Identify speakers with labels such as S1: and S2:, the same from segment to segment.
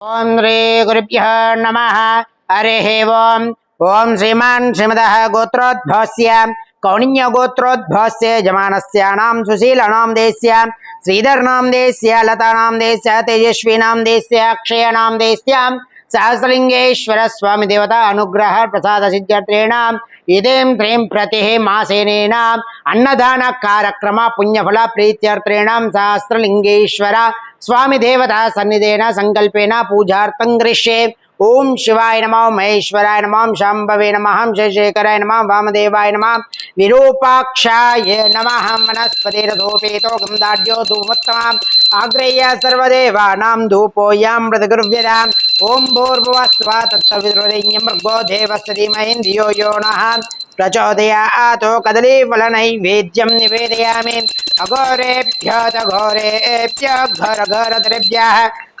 S1: ఓం శ్రీ గురుభ్య నమ. హరి ఓం. ఓం శ్రీమాన్ శ్రీమద గోత్రోద్భవస్య కౌణిన్య గోత్రోద్భవస్య జమానస్యానాం సుశీలనాం దేశ్య శ్రీధర్నాం దేశ్య లతానాం దేశ్య తేజస్వీనాం దేశ్య అక్షయనాం దేశ్య सहस्रलिंगेश्वर स्वामी देवता अनुग्रह प्रसाद सिद्ध्यर्थेण इदेम त्रीं प्रति मासेन अन्नदान कार्यक्रम पुण्यफल प्रीत्यर्थेण सहस्रलिंगेश्वर स्वामी देवता सन्निधेन संकल्पेन पूजार्थं गृह्ये ओम शिवाय नम महेश्वराय नम शाम्भवे नमः शशिशेखराय नम वामदेवाय नमः विरूपाक्षाय वनस्पति वनस्पतिरथोपेतो गन्धाढ्यो धूमोत्तमाम् आग्रेय सर्वदेवानां धूपोऽयं मृदगुर्व्यराम् ओं भूर्भुवः स्वा तत्सवितुर्वरेण्यं भर्गो देवस्य धीमहि धियो यो नः प्रचोदयातो कदलीफलनैवेद्यं निवेदयामि। अघोरेभ्य घोरेभ्य घोरघोरद्रेभ्यः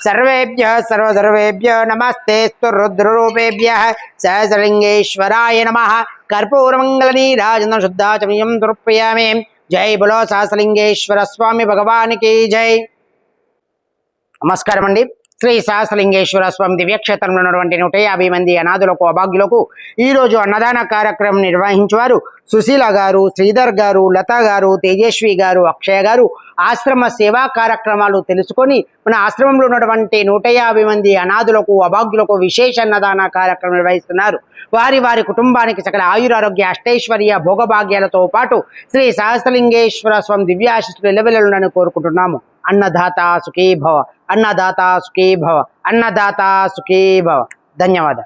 S1: सर्वेभ्यः सर्वसर्वेभ्यो नमस्तेऽस्तु रुद्ररूपेभ्यः सहस्रलिङ्गेश्वराय नमः। कर्पूरमङ्गलनीराजनशुद्धा च नियं समर्पयामि जय बोलो सहस्रलिंगेश्वर स्वामी भगवान की जय నమస్కారం అండి శ్రీ సహస్రలింగేశ్వర స్వామి దివ్యక్షేత్రంలో ఉన్నటువంటి నూట యాభై మంది అనాథులకు అభాగ్యులకు ఈ రోజు అన్నదాన కార్యక్రమం నిర్వహించేవారు సుశీల గారు శ్రీధర్ గారు లత గారు తేజస్వి గారు అక్షయ గారు. ఆశ్రమ సేవా కార్యక్రమాలు తెలుసుకొని మన ఆశ్రమంలో ఉన్నటువంటి నూట యాభై మంది అనాథులకు అభాగ్యులకు విశేష అన్నదాన కార్యక్రమం నిర్వహిస్తున్నారు. వారి వారి కుటుంబానికి సకల ఆయురారోగ్య అష్టైశ్వర్య భోగభాగ్యాలతో పాటు శ్రీ సహస్రలింగేశ్వర స్వామి దివ్యాశిస్తులు ఎలవెల్లని కోరుకుంటున్నాము. अन्नदाता सुखी भव। अन्नदाता सुखी भव। अन्नदाता सुखी भव। धन्यवाद।